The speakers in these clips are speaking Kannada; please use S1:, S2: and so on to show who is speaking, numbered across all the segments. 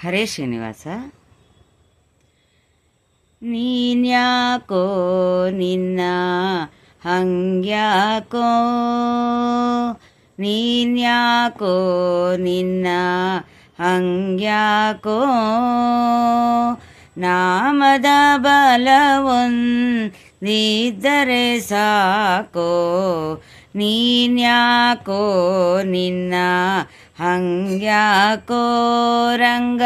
S1: ಹರೇ ಶ್ರೀನಿವಾಸ. ನೀನ್ಯಾಕೋ ನಿನ್ನ ಹಂಗ್ಯಾಕೋ? ನೀನ್ಯಾಕೋ ನಿನ್ನ ಹಂಗ್ಯಾಕೋ? ನಾಮದ ಬಲವೊಂದಿದ್ದರೆ ಸಾಕೋ? ನೀನ್ಯಾಕೋ ನಿನ್ನ ಹಂಗ್ಯಾಕೋ ರಂಗ?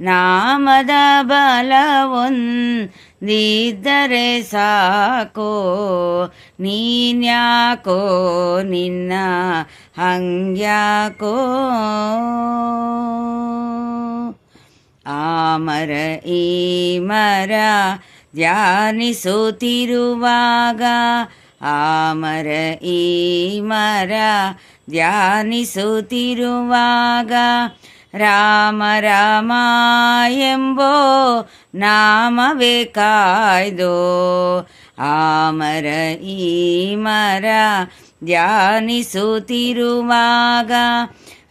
S1: ನಾಮದ ಬಲವೊಂದಿದ್ದರೆ ಸಾಕೋ. ನೀನ್ಯಾಕೋ ನಿನ್ನ ಹಂಗ್ಯಾಕೋ? ಆ ಮರ ಈ ಮರ ಧ್ಯಾನಿಸುತ್ತಿರುವಾಗ ಆ ಮರ ಈ ಮರ ಧ್ಯಾನಿಸುತ್ತಿರುವಾಗ ರಾಮ ರಾಮ ಎಂಬೋ ನಾಮವೇ ಕಾಯ್ದೋ. ಆಮರ ಮರ ಈ ಮರ ಧ್ಯಾನಿಸುತ್ತಿರುವಾಗ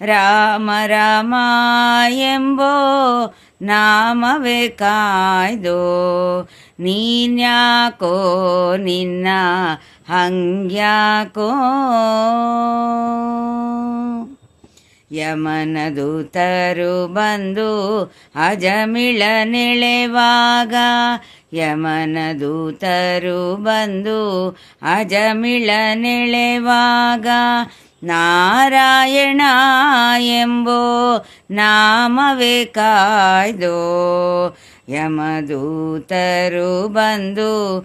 S1: ರಾಮ ರಾಮ ಎಂಬೋ ನಾಮವೇ ಕಾಯ್ದೋ ನೀನ್ಯಾಕೋ ನಿನ್ನ ಹಂಗ್ಯಾಕೋ? ಯಮನ ದೂತರು ಬಂದು ಅಜಮಿಳ ನೆಳೆವಾಗ, ಯಮನ ದೂತರು ಬಂದು ಅಜಮಿಳ ನೆಳೆವಾಗ ನಾರಾಯಣ ಎಂಬೋ ನಾಮವೇ ಕಾಯ್ದೋ. ಯಮದೂತರು ಬಂದು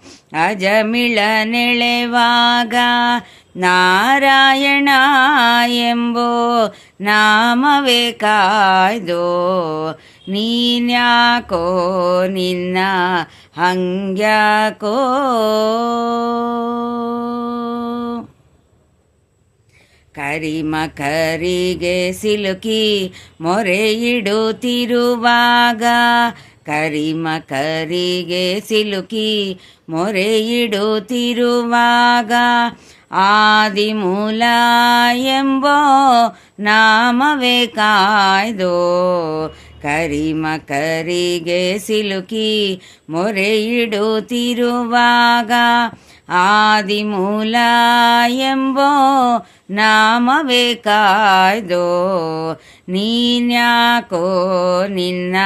S1: ಅಜಮಿಳ ನೆಳೆವಾಗ ನಾರಾಯಣ ಎಂಬೋ ನಾಮವೇ ಕಾಯ್ದೋ. ನೀನ್ಯಾಕೋ ನಿನ್ನ ಹಂಗ್ಯಾಕೋ? ಕರಿಮ ಕರಿಗೆ ಸಿಲುಕಿ ಮೊರೆ ಇಡುತ್ತಿರುವಾಗ ಕರಿಮ ಕರಿಗೆ ಸಿಲುಕಿ ಮೊರೆ ಇಡುತ್ತಿರುವಾಗ ಆದಿಮೂಲ ಎಂಬೋ ನಾಮವೇ ಕಾಯ್ದೋ ಕರಿಮ ಕರಿಗೆ ಸಿಲುಕಿ ಮೊರೆ ಇಡುತ್ತಿರುವಾಗ ಆದಿಮೂಲ ಎಂಬೋ ನಾಮವೇ ಕಾಯ್ದೋ ನೀನ್ಯಾಕೋ ನಿನ್ನ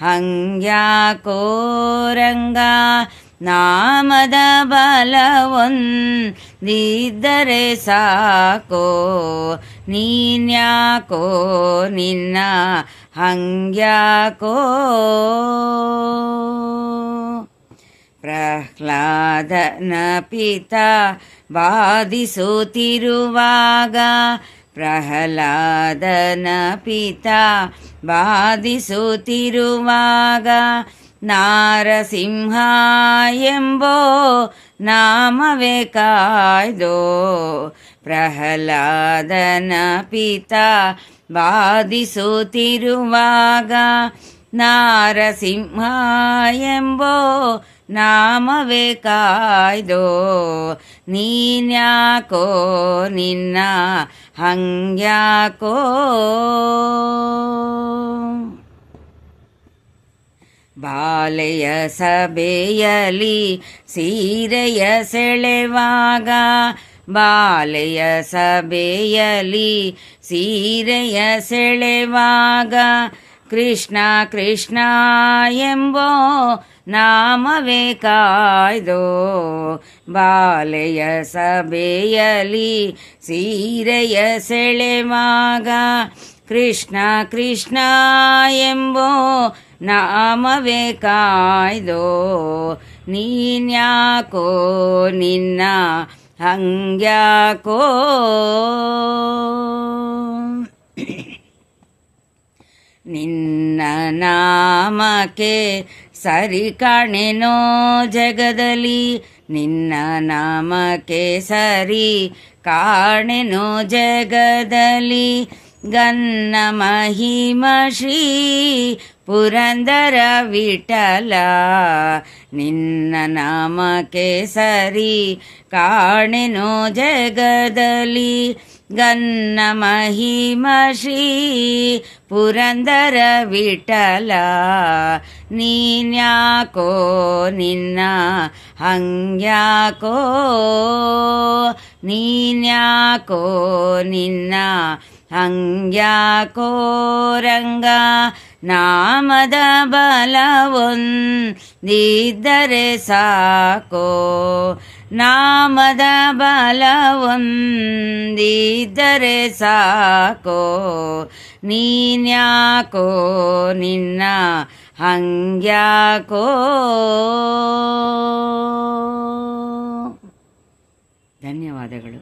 S1: ಹಂಗ್ಯಾಕೋ ರಂಗ ನಾಮದ ಬಲವೊಂದಿದ್ದರೆ ಸಾಕೋ ನೀನ್ಯಾಕೋ ನಿನ್ನ ಹಂಗ್ಯಾಕೋ. ಪ್ರಹ್ಲಾದನ ಪಿತ ಬಾಧಿಸುತ್ತಿರುವಾಗ ಪ್ರಹ್ಲಾದನ ಪಿತ ಬಾಧಿಸುತ್ತಿರುವಾಗ ನಾರಸಿಂಹ ಎಂಬೋ ನಾಮವೇ ಕಾಯ್ದೋ ಪ್ರಹ್ಲಾದನ ಪಿತ ಬಾಧಿಸುತ್ತಿರುವಾಗ ನಾರಸಿಂಹ ಎಂಬೋ ನಾಮವೇ ಕಾಯ್ದೋ, ನೀನ್ಯಾಕೋ ನಿನ್ನ ಹಂಗ್ಯಾಕೋ? ಬಾಲೆಯ ಸಭೆಯಲಿ ಸೀರೆಯ ಸೆಳೆವಾಗ, ಬಾಲೆಯ ಸಭೆಯಲಿ ಸೀರೆಯ ಸೆಳೆವಾಗ ಕೃಷ್ಣ ಕೃಷ್ಣ ಎಂಬೋ ನಾಮವೇ ಕಾಯ್ದೋ ಬಾಲೆಯ ಸಭೆಯಲಿ ಸೀರೆಯ ಸೆಳೆವಾಗ ಕೃಷ್ಣ ಕೃಷ್ಣ ಎಂಬೋ ನಾಮವೇ ಕಾಯ್ದೋ ನೀನ್ಯಾಕೋ ನಿನ್ನ ಹಂಗ್ಯಾಕೋ ನಿನ್ನ ನಾಮಕ್ಕೆ ಸರಿ ಕಾಣೆನೋ ಜಗದಲ್ಲಿ. ನಿನ್ನ ನಾಮಕ್ಕೆ ಸರಿ ಕಾಣೆನೋ ಜಗದಲ್ಲಿ. ಗನ್ನ ಮಹಿಮ ಶ್ರೀ ಪುರಂದರ ವಿಠಲ. ನಿನ್ನ ನಾಮಕ್ಕೆ ಸರಿ ಕಾಣೆನೋ ಜಗದಲ್ಲಿ. ಗನ್ನ ಮಹಿಮ ಶ್ರೀ ಪುರಂದರ ವಿಠಲ ನೀನ್ಯಾಕೋ ನಿನ್ನ ಹಂಗ್ಯಾಕೋ ನೀನ್ಯಾಕೋ ನಿನ್ನ ಹಂಗ್ಯಾಕೋ ರಂಗ ನಾಮದ ಬಲವೊಂದಿದ್ದರೆ ಸಾಕೋ ನಾಮದ ಬಲವೊಂದಿದ್ದರೆ ಸಾಕೋ ನೀನ್ಯಾಕೋ ನಿನ್ನ ಹಂಗ್ಯಾಕೋ? ಧನ್ಯವಾದಗಳು.